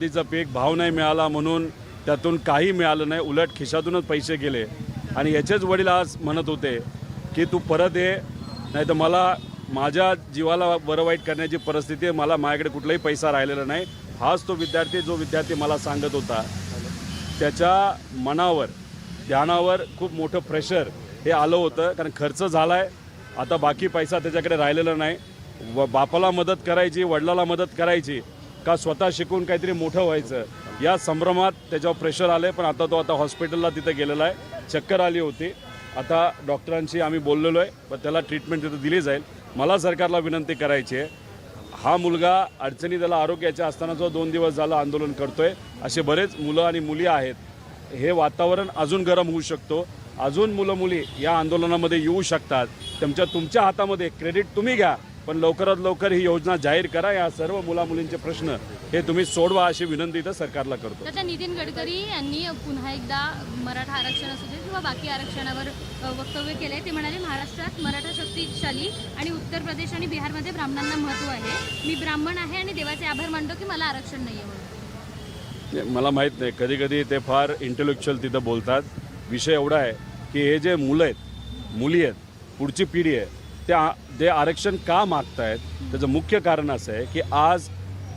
तिचा पीक भाव नाही मिळाला म्हणून त्यातून काही मिळालं नाही. उलट खिशातूनच पैसे गेले. आणि याचेच वडील आज म्हणत होते की तू परत ये नाही तर मला माझ्या जीवाला बरं वाईट करण्याची परिस्थिती आहे. मला माझ्याकडे कुठलाही पैसा राहिलेला नाही. हाच तो विद्यार्थी जो विद्यार्थी मला सांगत होता. त्याच्या मनावर ध्यानावर खूप मोठं प्रेशर हे आलं होतं. कारण खर्च झाला आहे आता बाकी पैसा त्याच्याकडे राहिलेला नाही. व बापाला मदत करायची वडिलाला मदत करायची. का स्वतः शिकून काहीतरी मोठं व्हायचं? या संभ्रमात त्याच्यावर प्रेशर आलं पण आता तो आता हॉस्पिटलला तिथं गेलेला आहे. चक्कर आली होती. आता डॉक्टरांशी आम्ही बोललेलो आहे पण त्याला ट्रीटमेंट तिथं दिली जाईल. मला सरकारला विनंती करायची आहे. हा मुलगा अडचणी त्याला आरोग्याच्या असताना जो दोन दिवस झाला आंदोलन करतोय असे बरेच मुलं आणि मुली आहेत. हे वातावरण अजून गरम होऊ शकतो. अजून मुलं मुली या आंदोलनामध्ये येऊ शकतात. त्यांच्या तुमच्या हातामध्ये क्रेडिट तुम्ही घ्या. पण लवकरात लवकर ही योजना जाहीर करा. या सर्व मुला मुलींचे प्रश्न हे तुम्ही सोडवा अशी विनंती इथं सरकारला करतो. तर त्या नितीन गडकरी यांनी पुन्हा एकदा मराठा आरक्षण असू दे किंवा बाकी आरक्षणावर वक्तव्य केले ते म्हणाले महाराष्ट्रात मराठा शक्तिशाली आणि उत्तर प्रदेश आणि बिहारमध्ये ब्राह्मणांना महत्त्व आहे. मी ब्राह्मण आहे आणि देवाचे आभार मानतो की मला आरक्षण नाही आहे मला माहीत नाही. कधी कधी ते फार इंटेलेक्च्युअल तिथं बोलतात. विषय एवढा आहे की हे जे मुलं आहेत मुली आहेत पुढची पिढी आहे त्या ते आरक्षण का मागतायत? त्याचं मुख्य कारण असं आहे की आज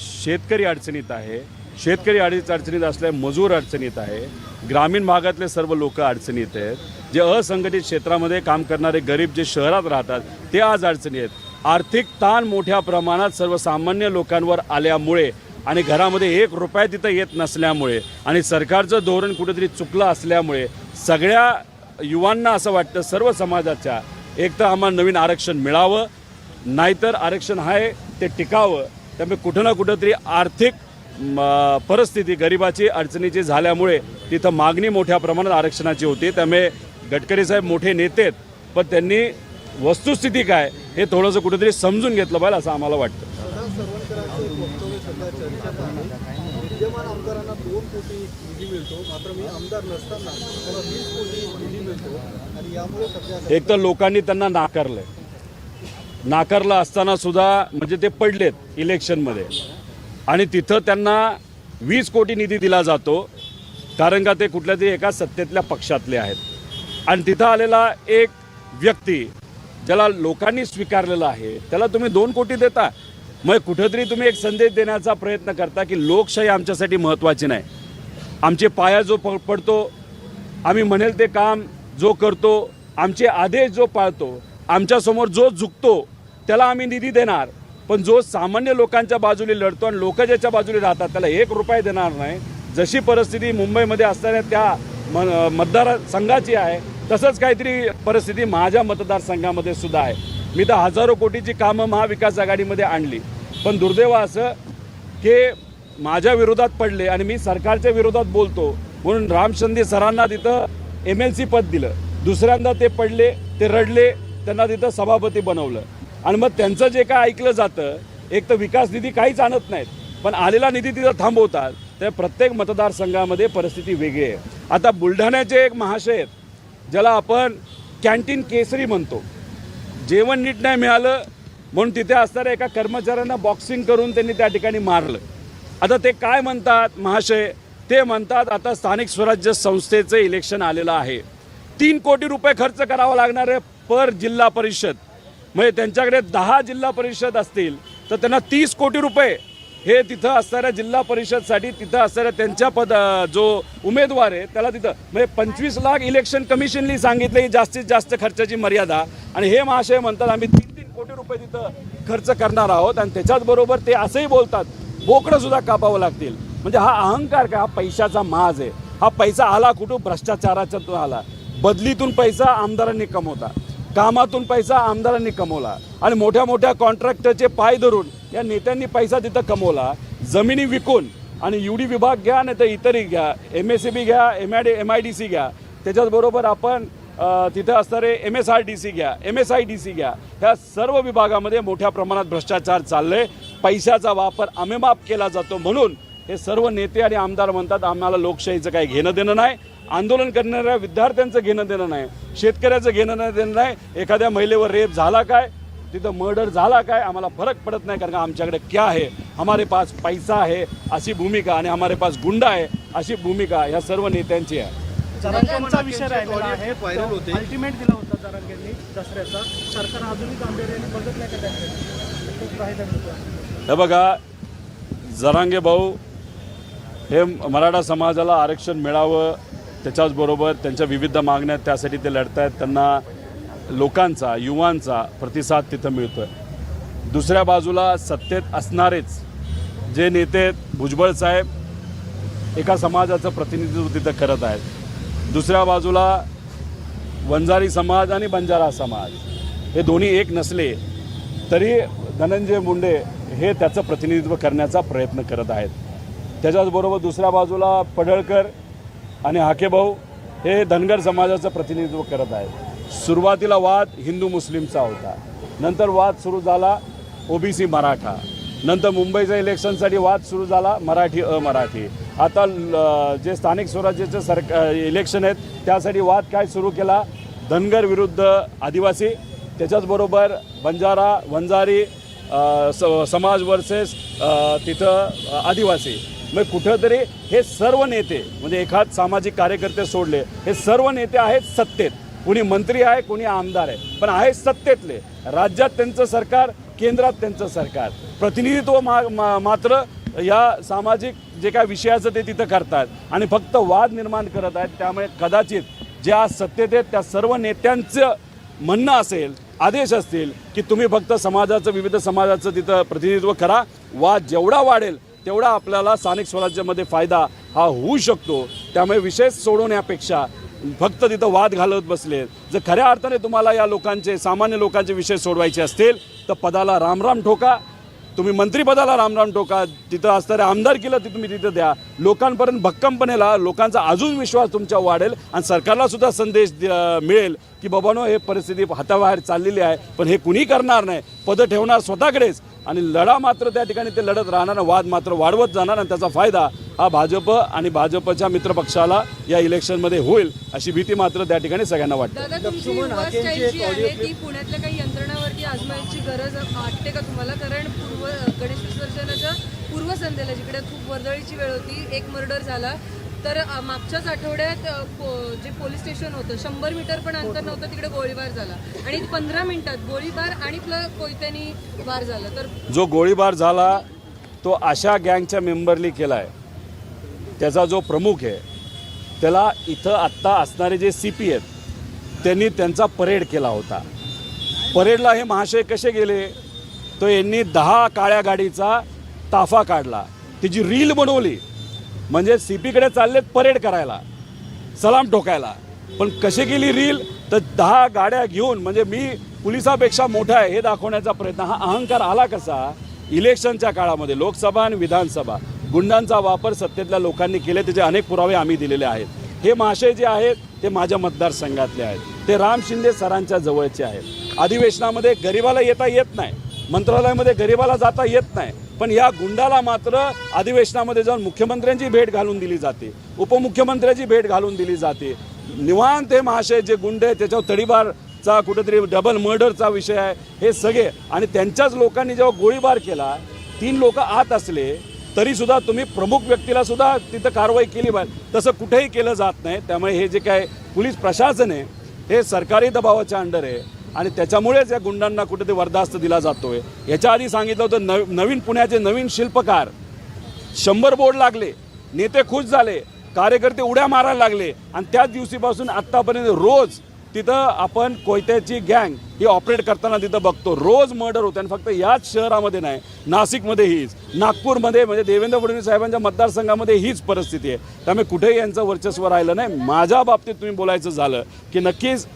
शेतकरी अडचणीत आहे. शेतकरी अडीच अडचणीत असल्या मजूर अडचणीत आहे. ग्रामीण भागातले सर्व लोक अडचणीत आहेत. जे असंघटित क्षेत्रामध्ये काम करणारे गरीब जे शहरात राहतात ते आज अडचणी आहेत. आर्थिक ताण मोठ्या प्रमाणात सर्वसामान्य लोकांवर आल्यामुळे आणि घरामध्ये एक रुपया तिथं येत नसल्यामुळे आणि सरकारचं धोरण कुठेतरी चुकलं असल्यामुळे सगळ्या युवांना असं वाटतं सर्व समाजाच्या एक तर आम्हाला नवीन आरक्षण मिळावं नाहीतर आरक्षण आहे ते टिकावं. त्यामुळे कुठं ना कुठंतरी आर्थिक परिस्थिती गरिबाची अडचणीची झाल्यामुळे तिथं मागणी मोठ्या प्रमाणात आरक्षणाची होती. त्यामुळे गडकरी साहेब मोठे नेते आहेत पण त्यांनी वस्तुस्थिती काय हे थोडंसं कुठेतरी समजून घेतलं पाहिजे असं आम्हाला वाटतं. एक विद्यमान आमदारांना दोन कोटी निधी मिळतो मात्र मी आमदार नसताना मला वीस कोटी निधी मिळतो आणि यामुळे एक तर लोकांनी त्यांना नाकारलंय. नाकारलं असताना सुद्धा म्हणजे ते पडलेत इलेक्शनमध्ये. आणि तिथं त्यांना वीस कोटी निधी दिला जातो कारण का ते कुठल्या तरी एका सत्तेतल्या पक्षातले आहेत. आणि तिथं आलेला एक व्यक्ती ज्याला लोकांनी स्वीकारलेला आहे त्याला तुम्ही दोन कोटी देता? मग कुठंतरी तुम्ही एक संदेश देण्याचा प्रयत्न करता की लोकशाही आमच्यासाठी महत्त्वाची नाही. आमचे पाया जो प पडतो आम्ही म्हणेल ते काम जो करतो आमचे आदेश जो पाळतो आमच्यासमोर जो झुकतो त्याला आम्ही निधी देणार. पण जो सामान्य लोकांच्या बाजूने लढतो आणि लोक ज्याच्या बाजूने राहतात त्याला एक रुपये देणार नाही. जशी परिस्थिती मुंबईमध्ये असणाऱ्या त्या म मतदारसंघाची आहे तसंच काहीतरी परिस्थिती माझ्या मतदारसंघामध्ये सुद्धा आहे. मी तर हजारो कोटीची कामं महाविकास आघाडीमध्ये आणली. पण दुर्दैव असं की माझ्या विरोधात पडले आणि मी सरकारच्या विरोधात बोलतो. म्हणून राम शिंदे सरांना तिथं एम एल सी पद दिलं. दुसऱ्यांदा ते पडले ते रडले त्यांना तिथं सभापती बनवलं. आणि मग त्यांचं जे काय ऐकलं जातं एक तर विकास निधी काहीच आणत नाहीत. पण आलेला निधी तिथं थांबवतात. त्या प्रत्येक मतदारसंघामध्ये परिस्थिती वेगळी आहे. आता बुलढाण्याचे एक महाशय आहेत ज्याला आपण कॅन्टीन केसरी म्हणतो. जेवण नीट नाही मिळालं म्हणून तिथे असणाऱ्या एका कर्मचाऱ्यांना बॉक्सिंग करून त्यांनी त्या ठिकाणी मारलं. आता ते काय म्हणतात महाशय? ते म्हणतात आता स्थानिक स्वराज्य संस्थेचं इलेक्शन आलेलं आहे. तीन कोटी रुपये खर्च करावा लागणार आहे पर जिल्हा परिषद. म्हणजे त्यांच्याकडे दहा जिल्हा परिषद असतील तर त्यांना तीस कोटी रुपये हे तिथं असणाऱ्या जिल्हा परिषदसाठी तिथं असणाऱ्या त्यांच्या पद जो उमेदवार आहे त्याला तिथं म्हणजे पंचवीस लाख इलेक्शन कमिशननी सांगितलं ही जास्तीत जास्त खर्चाची मर्यादा. आणि हे महाशय म्हणतात आम्ही तीन तीन कोटी रुपये तिथं खर्च करणार आहोत. आणि त्याच्याचबरोबर ते असंही बोलतात बोकडंसुद्धा कापावं लागतील. म्हणजे हा अहंकार काय? हा पैशाचा माज आहे. हा पैसा आला कुठून? भ्रष्टाचाराच्यातून आला. बदलीतून पैसा आमदारांनी कमवता. कामातून पैसा आमदारांनी कमवला आणि मोठ्या मोठ्या कॉन्ट्रॅक्टरचे पाय धरून या नेत्यांनी पैसा तिथं कमवला. जमिनी विकून आणि युडी विभाग घ्या नाही तर इतरही घ्या. एम एस सी बी घ्या M I D M I D C घ्या. त्याच्याचबरोबर आपण अ, तिथं असणारे M S R D C घ्या M S I D C घ्या. ह्या सर्व विभागामध्ये मोठ्या प्रमाणात भ्रष्टाचार चालले पैशाचा वापर अमेमाप केला जातो म्हणून हे सर्व नेते आणि आमदार म्हणतात आम्हाला लोकशाहीचं काही घेणं देणं नाही. आंदोलन करणाऱ्या विद्यार्थ्यांचं घेणं देणं नाही. शेतकऱ्याचं घेणं देणं नाही. एखाद्या महिलेवर रेप झाला काय? तिथं मर्डर झाला काय? आम्हाला फरक पडत नाही कारण का आमच्याकडे क्या आहे? हमारे पास पैसा आहे अशी भूमिका आणि हमारे पास गुंडा आहे अशी भूमिका ह्या सर्व नेत्यांची आहे. जरांगेंचा विषय राहिलेला audio आहे. खूप viral होते. अल्टिमेट दिला होता जरांगेंनी दसऱ्याचा. सरकार अजूनही गांभीर्याने बघत नाही का त्याकडे खूप राहिलं होतं. हे बघा जरांगे भाऊ हे मराठा समाजाला आरक्षण मिळावं त्याच्याचबरोबर त्यांच्या विविध मागण्या त्यासाठी ते लढत आहेत त्यांना लोकांचा युवांचा प्रतिसाद तिथं मिळतो आहे दुसऱ्या बाजूला सत्तेत असणारेच जे नेते आहेत, भुजबळ साहेब एका समाजाचं प्रतिनिधित्व तिथं करत आहेत. दुसऱ्या बाजूला वंजारी समाज आणि बंजारा समाज हे दोन्ही एक नसले तरी धनंजय मुंडे हे त्याचं प्रतिनिधित्व करण्याचा प्रयत्न करत आहेत. त्याच्याचबरोबर दुसऱ्या बाजूला पडळकर आणि हाकेभाऊ हे धनगर समाजाचं प्रतिनिधित्व करत आहेत. सुरुवातीला वाद हिंदू मुस्लिमचा होता. नंतर वाद सुरू झाला ओबीसी मराठा. नंतर मुंबईच्या इलेक्शनसाठी वाद सुरू झाला मराठी अमराठी. आता ल- जे स्थानिक स्वराज्याचे सरक इलेक्शन आहेत त्यासाठी वाद काय सुरू केला? धनगर विरुद्ध आदिवासी त्याच्याचबरोबर बंजारा वंजारी स- समाज वर्सेस तिथं आदिवासी. मग कुठंतरी हे सर्व नेते म्हणजे एखाद सामाजिक कार्यकर्ते सोडले हे सर्व नेते आहेत सत्तेत. कुणी मंत्री आहे कुणी आमदार आहे पण आहे सत्तेतले. राज्यात त्यांचं सरकार केंद्रात त्यांचं सरकार. प्रतिनिधित्व मा, मा मात्र या सामाजिक जे काय विषयाचं ते तिथं करतात आणि फक्त वाद निर्माण करत आहेत. त्यामुळे कदाचित ज्या सत्तेत आहेत त्या सर्व नेत्यांचं म्हणणं असेल आदेश असतील की तुम्ही फक्त समाजाचं विविध समाजाचं तिथं प्रतिनिधित्व करा. वाद जेवढा वाढेल तेवढा आपल्याला स्थानिक स्वराज्यामध्ये फायदा हा होऊ शकतो. त्यामुळे विषय सोडवण्यापेक्षा फक्त तिथं वाद घालत बसले. जर खऱ्या अर्थाने तुम्हाला या लोकांचे सामान्य लोकांचे विषय सोडवायचे असतील तर पदाला रामराम ठोका. तुम्ही मंत्रीपदाला रामराम ठोका. तिथं असणाऱ्या आमदार केलं तुम्ही तिथं द्या. लोकांपर्यंत भक्कमपणे ला लोकांचा अजून विश्वास तुमच्या वाढेल आणि सरकारला सुद्धा संदेश मिळेल की बाबानो हे परिस्थिती हाताबाहेर चाललेली आहे पण हे कुणी करणार नाही? पदं ठेवणार स्वतःकडेच. आणि लढा मात्र त्या ठिकाणी ते लढत राहणार वाद मात्र वाढवत जाणार आणि त्याचा फायदा हा भाजप आणि भाजपच्या मित्रपक्षाला या इलेक्शनमध्ये होईल अशी भीती मात्र त्या ठिकाणी सगळ्यांना वाटते. पुण्यातल्या काही यंत्रणावरती आजमायची गरज वाटते का तुम्हाला? कारण पूर्व गणेश विसर्जनाच्या पूर्वसंध्येला जिकडे खूप वर्दळीची वेळ होती एक मर्डर झाला. तर मागच्याच आठवड्यात पो- जे पोलीस स्टेशन होतं शंभर मीटर पण अंतर नव्हतं तिकडे गोळीबार झाला. आणि पंधरा मिनिटात गोळीबार आणि प्लस कोयत्यानी वार झाला. तर जो गोळीबार झाला तो अशा गँगच्या मेंबरनी केला आहे त्याचा जो प्रमुख आहे त्याला इथं आत्ता असणारे जे सी पी आहेत त्यांनी त्यांचा परेड केला होता. परेडला हे महाशय कसे गेले? तो यांनी दहा काळ्या गाडीचा ताफा काढला. त्याची रील बनवली. म्हणजे सी पीकडे चाललेत परेड करायला सलाम ठोकायला. पण कशी गेली रील? तर दहा गाड्या घेऊन म्हणजे मी पोलिसापेक्षा मोठा आहे हे दाखवण्याचा प्रयत्न. हा अहंकार आला कसा? इलेक्शनच्या काळामध्ये लोकसभा आणि विधानसभा गुंडांचा वापर सत्तेतल्या लोकांनी केले त्याचे अनेक पुरावे आम्ही दिलेले आहेत. हे महाशय जे आहेत ते माझ्या मतदारसंघातले आहेत. ते राम शिंदे सरांच्या जवळचे आहेत. अधिवेशनामध्ये गरिबाला येता येत नाही. मंत्रालयामध्ये गरिबाला जाता येत नाही. पण या गुंडाला मात्र अधिवेशनामध्ये जाऊन मुख्यमंत्र्यांची भेट घालून दिली जाते. उपमुख्यमंत्र्याची भेट घालून दिली जाते. निवांत हे महाशय जे गुंड आहे त्याच्यावर तडीबारचा कुठेतरी डबल मर्डरचा विषय आहे हे सगळे. आणि त्यांच्याच लोकांनी जेव्हा गोळीबार केला तीन लोक आत असले तरीसुद्धा तुम्ही प्रमुख व्यक्तीला सुद्धा तिथं कारवाई केली पाहिजे. तसं कुठेही केलं जात नाही. त्यामुळे हे जे काय पोलीस प्रशासन आहे हे सरकारी दबावाच्या अंडर आहे. आणि त्याच्यामुळेच या गुंडांना कुठेतरी वरदास्त दिला जातोय. याच्या आधी सांगितलं होतं नव नवीन पुण्याचे नवीन शिल्पकार. शंभर बोर्ड लागले नेते खुश झाले कार्यकर्ते उड्या मारायला लागले. आणि त्याच दिवशीपासून आत्तापर्यंत रोज तिथं आपण कोयत्याची गँग हे ऑपरेट करताना तिथं बघतो. रोज मर्डर होते आणि फक्त याच शहरामध्ये नाही नाशिकमध्ये हीच नागपूरमध्ये म्हणजे देवेंद्र फडणवीस साहेबांच्या मतदारसंघामध्ये हीच परिस्थिती आहे. त्यामुळे कुठेही यांचं वर्चस्व राहिलं नाही. माझ्या बाबतीत तुम्ही बोलायचं झालं की नक्कीच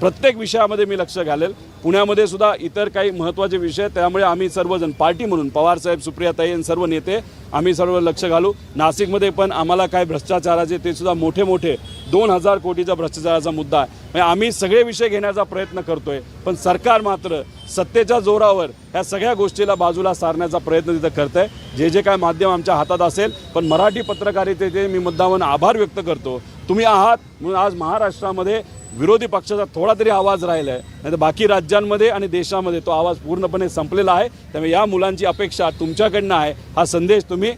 प्रत्येक विषयामध्ये मी लक्ष घालेल. पुण्यामध्ये सुद्धा इतर काही महत्त्वाचे विषय त्यामुळे आम्ही सर्वजण पार्टी म्हणून पवारसाहेब सुप्रियाताई आणि सर्व नेते आम्ही सर्व लक्ष घालू. नाशिकमध्ये पण आम्हाला काय भ्रष्टाचाराचे ते सुद्धा मोठे मोठे दोन हजार कोटीचा भ्रष्टाचाराचा मुद्दा आहे. म्हणजे आम्ही सगळे विषय घेण्याचा प्रयत्न करतोय. पण पण सरकार मात्र सत्तेच्या जोरावर ह्या सगळ्या गोष्टीला बाजूला सारण्याचा प्रयत्न तिथं करत आहे जे जे काय माध्यम आमच्या हातात असेल पण मराठी पत्रकारितेचे मी मुद्दामून आभार व्यक्त करतो. तुम्ही आहात म्हणून आज महाराष्ट्रामध्ये विरोधी पक्षाचा थोडा तरी आवाज राहिला आहे नाही तर बाकी राज्यांमध्ये आणि देशामध्ये तो आवाज पूर्णपणे संपलेला आहे. त्यामुळे या मुलांची अपेक्षा तुमच्याकडनं आहे. हा संदेश तुम्ही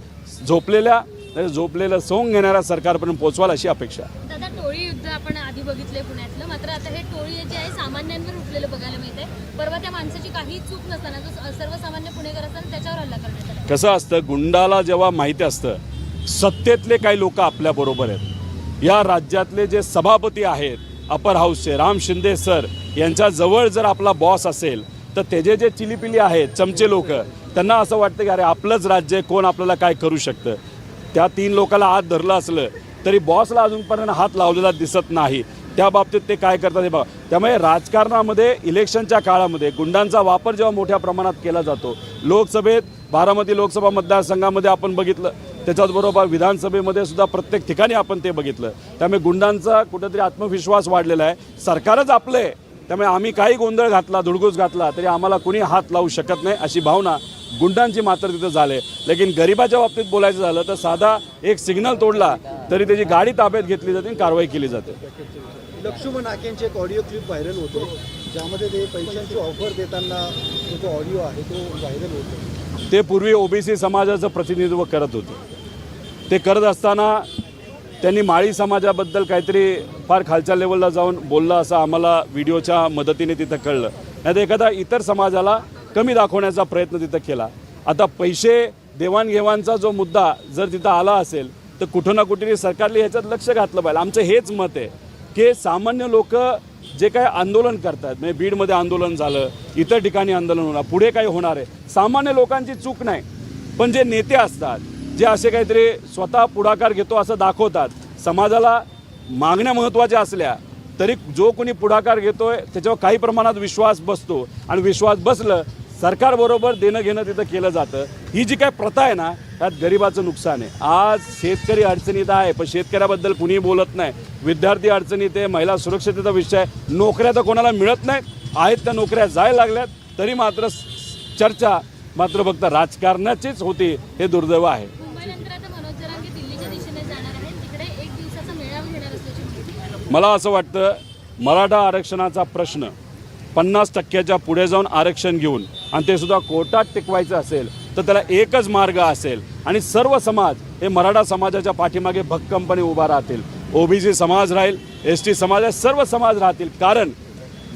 झोपलेल्या झोपलेलं सोंग घेणाऱ्या सरकारपर्यंत पोचवाल अशी अपेक्षा आहे. दादा टोळी युद्ध आपण आधी बघितलंय पुण्यातलं. मात्र आता हे टोळी जे आहे सामान्यांवर उठलेलं बघायला मिळतंय. परवा त्या माणसाची काही चूक नसताना जो सर्वसामान्य पुणेकर असताना त्याच्यावर हल्ला करण्यात आला. कसं असतं गुंडाला जेव्हा माहिती असतं सत्तेतले काही लोक आपल्या बरोबर आहेत. या राज्यातले जे सभापती आहेत अपर हाऊसचे राम शिंदे सर यांच्या जवळ जर आपला बॉस असेल तर त्याचे जे चिलीपिली आहेत चमचे लोक त्यांना असं वाटतं की अरे आपलंच राज्य कोण आपल्याला काय करू शकतं? त्या तीन लोकाला आत धरलं असलं तरी बॉसला अजूनपर्यंत हात लावलेला दिसत नाही. त्या बाबतीत ते काय करतात हे बघा. त्यामुळे राजकारणामध्ये इलेक्शनच्या काळामध्ये गुंडांचा वापर जेव्हा मोठ्या प्रमाणात केला जातो लोकसभेत बारामती लोकसभा मतदारसंघामध्ये आपण बघितलं त्याच्याचबरोबर विधानसभेमध्ये सुद्धा प्रत्येक ठिकाणी आपण ते बघितलं. त्यामुळे गुंडांचा कुठेतरी आत्मविश्वास वाढलेला आहे. सरकारच आपलं आहे. त्यामुळे आम्ही काही गोंधळ घातला धुडगूस घातला तरी आम्हाला कुणी हात लावू शकत नाही अशी भावना गुंडांची मात्र तिथं झाले. लेकिन गरिबाच्या बाबतीत बोलायचं झालं तर साधा एक सिग्नल तोडला तरी त्याची गाडी ताब्यात घेतली जाते आणि कारवाई केली जाते. लक्ष्मण नाकेंचे एक ऑडिओ क्लिप व्हायरल होतो ज्यामध्ये ते पैशांची ऑफर देताना जो ऑडिओ आहे तो व्हायरल होतो. ते पूर्वी ओबीसी समाजाचं प्रतिनिधित्व करत होते. ते करत असताना त्यांनी माळी समाजाबद्दल काहीतरी फार खालच्या लेवलला जाऊन बोललं असं आम्हाला व्हिडिओच्या मदतीने तिथं कळलं. नाही तर एखादा इतर समाजाला कमी दाखवण्याचा प्रयत्न तिथं केला. आता पैसे देवाणघेवाणचा जो मुद्दा जर तिथं आला असेल तर कुठं ना कुठेतरी सरकारने ह्याच्यात लक्ष घातलं पाहिजे. आमचं हेच मत आहे की सामान्य लोक जे काय आंदोलन करतात म्हणजे बीडमध्ये आंदोलन झालं इतर ठिकाणी आंदोलन होणार पुढे काही होणार आहे. सामान्य लोकांची चूक नाही. पण जे नेते असतात जे असे काहीतरी स्वतः पुढाकार घेतो असं दाखवतात. समाजाला मागण्या महत्त्वाच्या असल्या तरी जो कोणी पुढाकार घेतो आहे त्याच्यावर काही प्रमाणात विश्वास बसतो. आणि विश्वास बसलं सरकारबरोबर देणं घेणं तिथं केलं जातं. ही जी काय प्रथा आहे ना त्यात गरिबाचं नुकसान आहे. आज शेतकरी अडचणीत आहे पण शेतकऱ्याबद्दल कुणीही बोलत नाही. विद्यार्थी अडचणीत आहे महिला सुरक्षतेचा विषय आहे. नोकऱ्या तर कोणाला मिळत नाहीत. आहेत त्या नोकऱ्या जायला लागल्यात तरी मात्र चर्चा मात्र फक्त राजकारणाचीच होती हे दुर्दैव आहे. मला असं वाटतं मराठा आरक्षणाचा प्रश्न पन्नास टक्क्याच्या पुढे जाऊन आरक्षण घेऊन आणि ते सुद्धा कोर्टात टिकवायचं असेल तर त्याला एकच मार्ग असेल आणि सर्व समाज हे मराठा समाजाच्या पाठीमागे भक्कमपणे उभा राहतील. ओबीसी समाज राहील एस टी समाज सर्व समाज राहतील. कारण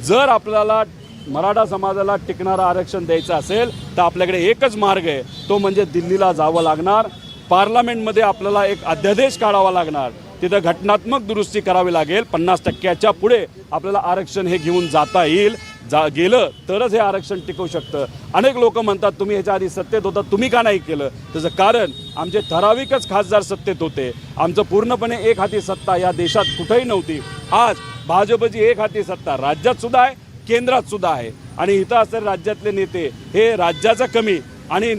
जर आपल्याला मराठा समाजाला टिकणारं आरक्षण द्यायचं असेल तर आपल्याकडे एकच मार्ग आहे तो म्हणजे दिल्लीला जावं लागणार. पार्लमेंटमध्ये आपल्याला एक अध्यादेश काढावा लागणार. तिथं घटनात्मक दुरुस्ती करावी लागेल. पन्नास टक्क्याच्या पुढे आपल्याला आरक्षण हे घेऊन जाता येईल. जा गेलं तरच हे आरक्षण टिकू शकतं. अनेक लोक म्हणतात तुम्ही ह्याच्या आधी सत्तेत होता तुम्ही का नाही केलं? त्याचं कारण आमचे ठराविकच खासदार सत्तेत होते. आमचं पूर्णपणे एक हाती सत्ता या देशात कुठेही नव्हती. आज भाजपची एक हाती सत्ता राज्यात सुद्धा आहे केंद्रात सुद्धा आहे. आणि इथं असणारे राज्यातले नेते हे राज्याचा कमी आणि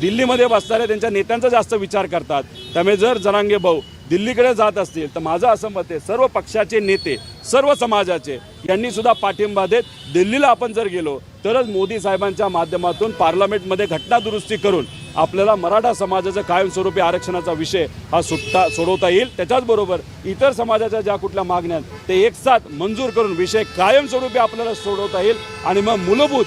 दिल्लीमध्ये बसणाऱ्या त्यांच्या नेत्यांचा जास्त विचार करतात. त्यामुळे जर जरांगे भाऊ दिल्लीकडे जात असतील तर माझं असं मत आहे सर्व पक्षाचे नेते सर्व समाजाचे यांनी सुद्धा पाठिंबा देत दिल्लीला आपण जर गेलो तरच मोदी साहेबांच्या माध्यमातून पार्लमेंटमध्ये घटना दुरुस्ती करून आपल्याला मराठा समाजाचं कायमस्वरूपी आरक्षणाचा विषय हा सुटता सोडवता येईल. त्याच्याचबरोबर इतर समाजाच्या ज्या कुठल्या मागण्या ते एकसाथ मंजूर करून विषय कायमस्वरूपी आपल्याला सोडवता येईल आणि मग मूलभूत